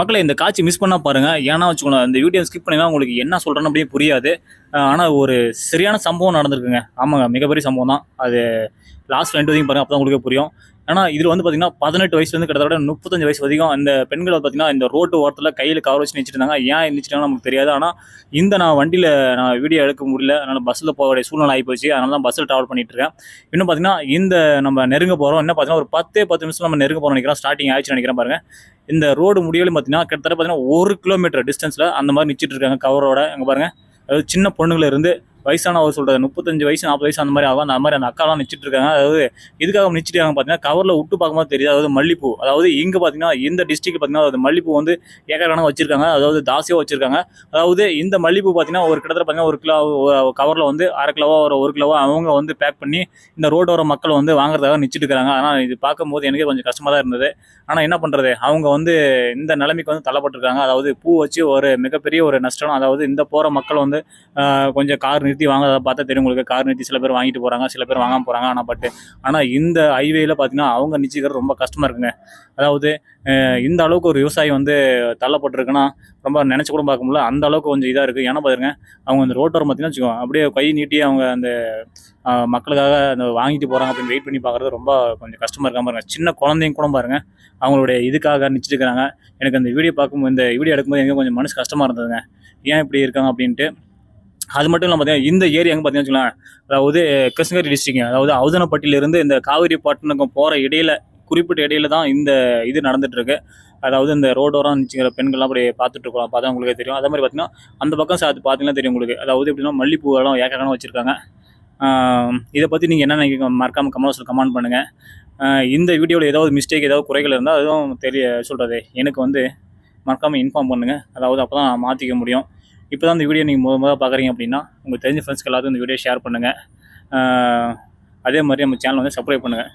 மக்களை இந்த காட்சி மிஸ் பண்ணா பாருங்க. ஏன்னா வச்சுக்கோங்க இந்த வீடியோ ஸ்கிப் பண்ணினா உங்களுக்கு என்ன சொல்கிறேன்னு அப்படியே புரியாது. ஆனால் ஆனா ஒரு சரியான சம்பவம் நடந்திருக்குங்க. ஆமாங்க மிகப்பெரிய சம்பவம் தான். அது லாஸ்ட் ரெண்டு வரைக்கும் பாருங்க அப்பதான் உங்களுக்கு புரியும். ஆனால் இதில் வந்து பார்த்தீங்கன்னா பதினெட்டு வயசுலேருந்து கிட்டத்தட்ட முப்பத்தஞ்சு வயசு வரைக்கும் அந்த பெண்கள் வந்து இந்த ரோட்டு ஓரத்தில் கையில் கவர் வச்சு நிச்சிட்டு ஏன் நினச்சிட்டாங்க நமக்கு தெரியாது. ஆனால் இந்த நான் வண்டியில் நான் வீடியோ எடுக்க முடியல. அதனால் பஸ்ஸில் போக வேண்டிய சூழ்நிலை ஆகி போச்சு. அதனால தான் பஸ்ஸில் ட்ராவல் பண்ணிட்டு இருக்கேன். இன்னும் பார்த்தீங்கன்னா இந்த நம்ம நெருங்க போகிறோம் என்ன பார்த்தீங்கன்னா ஒரு பத்தே பத்து நிமிஷம் நம்ம நெருங்க போகிறோம் நினைக்கிறோம் ஸ்டார்டிங் ஆயிடுச்சு நினைக்கிறேன் பாருங்க. இந்த ரோடு முடியலும் பார்த்தீங்கன்னா கிட்டத்தட்ட பார்த்தீங்கன்னா ஒரு கிலோமீட்டர் டிஸ்டன்ஸில் அந்த மாதிரி நிச்சிட்டு இருக்காங்க கவரோட அங்கே பாருங்கள் அதாவது சின்ன பொண்ணுங்கள இருந்து வயசானவர் சொல்றது முப்பத்தஞ்சு வயசு நாற்பது வயசு அந்த மாதிரி ஆகும். அந்த மாதிரி அந்த அக்காலாம் நிச்சிட்டு இருக்காங்க. அதாவது இதுக்காக நிச்சிட்டு பார்த்தீங்கன்னா கவரில் விட்டு பார்க்கும்போது தெரியுது. அதாவது மல்லிப்பூ. அதாவது இங்கே பார்த்தீங்கன்னா இந்த டிஸ்ட்ரிக்ட் பார்த்தீங்கன்னா அது மல்லிப்பூ வந்து ஏக்கரான வச்சிருக்காங்க. அதாவது தாசியாக வச்சிருக்காங்க. அதாவது இந்த மல்லிப்பூ பார்த்தீங்கன்னா ஒரு கிட்டத்தட்ட பார்த்தீங்கன்னா ஒரு கிலோ கவரில் வந்து அரை கிலோவோ ஒரு ஒரு கிலோவோ அவங்க வந்து பேக் பண்ணி இந்த ரோட்டோர மக்கள் வந்து வாங்குறதுக்காக நிச்சிட்டு இருக்காங்க. ஆனால் இது பார்க்கும்போது எனக்கே கொஞ்சம் கஷ்டமாக தான் இருந்தது. ஆனால் என்ன பண்ணுறது அவங்க வந்து இந்த நிலைமைக்கு வந்து தள்ளப்பட்டிருக்காங்க. அதாவது பூ வச்சு ஒரு மிகப்பெரிய ஒரு நஷ்டம். அதாவது இந்த போகிற மக்கள் வந்து கொஞ்சம் கார் நிறுத்தி வாங்குறத பார்த்தா தெரியும் உங்களுக்கு. கார் நிறுத்தி சில பேர் வாங்கிட்டு போகிறாங்க சில பேர் வாங்க போகிறாங்க ஆனால் பட் ஆனால் இந்த ஹைவேயில் பார்த்தீங்கன்னா அவங்க நிச்சயிக்கிறது ரொம்ப கஷ்டமாக இருக்குங்க. அதாவது இந்த அளவுக்கு ஒரு விவசாயி வந்து தள்ளப்பட்டிருக்குன்னா ரொம்ப நினச்சி கூட பார்க்க முடியல. அந்த அளவுக்கு கொஞ்சம் இதாக இருக்குது ஏன்னா பாருங்க அவங்க அந்த ரோட்டோரம் பார்த்தீங்கன்னா வச்சுக்கோங்க அப்படியே கை நீட்டி அவங்க அந்த மக்களுக்காக அந்த வாங்கிட்டு போகிறாங்க அப்படின்னு வெயிட் பண்ணி பார்க்குறது ரொம்ப கொஞ்சம் கஷ்டமாக இருக்காம பாருங்க. சின்ன குழந்தைங்க கூட பாருங்க அவங்களுடைய இதுக்காக நிச்சிருக்கிறாங்க எனக்கு அந்த வீடியோ பார்க்கும்போது இந்த வீடியோ எடுக்கும்போது எனக்கு கொஞ்சம் மனசு கஷ்டமாக இருந்ததுங்க. ஏன் இப்படி இருக்காங்க அப்படின்ட்டு அது மட்டும் இல்லாமல் பார்த்தீங்கன்னா இந்த ஏரியா எங்கே பார்த்தீங்கன்னா அதாவது கிருஷ்ணகிரி டிஸ்ட்ரிக்ட் அதாவது அவுதனப்பட்டியிலிருந்து இந்த காவிரி பட்டணம் போகிற இடையில குறிப்பிட்ட இடையில தான் இந்த இது நடந்துட்டு இருக்கு அதாவது இந்த ரோடோரம் நிற்கிற பெண்கள்லாம் அப்படி பார்த்துட்டு இருக்கலாம் பார்த்தா உங்களுக்கு தெரியும். அதே மாதிரி பார்த்தீங்கன்னா அந்த பக்கம் சார் பார்த்தீங்கன்னா தெரியும் உங்களுக்கு. அதாவது எப்படின்னா மல்லிப்பூவெல்லாம் ஏக்கரான வச்சுருக்காங்க. இதை பற்றி நீங்கள் என்ன நினைக்கிறீங்க? மறக்காமல் கமெண்ட்ஸில் கமெண்ட் பண்ணுங்கள் இந்த வீடியோவில் ஏதாவது மிஸ்டேக் ஏதாவது குறைகள் இருந்தால் அதுவும் தெரிய சொல்கிறது எனக்கு வந்து மறக்காமல் இன்ஃபார்ம் பண்ணுங்கள் அதாவது அப்போ தான் மாற்றிக்க முடியும். இப்போ தான் இந்த வீடியோ நீங்கள் முத முதல் பார்க்குறீங்க அப்படின்னா உங்கள் தெரிஞ்ச ஃப்ரெண்ட்ஸ்க்கு எல்லாத்தையும் இந்த வீடியோ ஷேர் பண்ணுங்கள் அதே மாதிரி நம்ம சேனல் வந்து சப்ஸ்கிரைப் பண்ணுங்கள்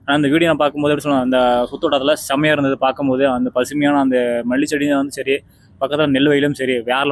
ஆனால் அந்த வீடியோ நான் பார்க்கும்போது எப்படி சொல்லுவேன் அந்த சுத்தோட்டத்தில் செம்மையாக இருந்தது பார்க்கும்போது அந்த பசுமையான அந்த மல்லி செடியும் வந்து சரி பக்கத்தில் நெல் வயலும் சரி வேற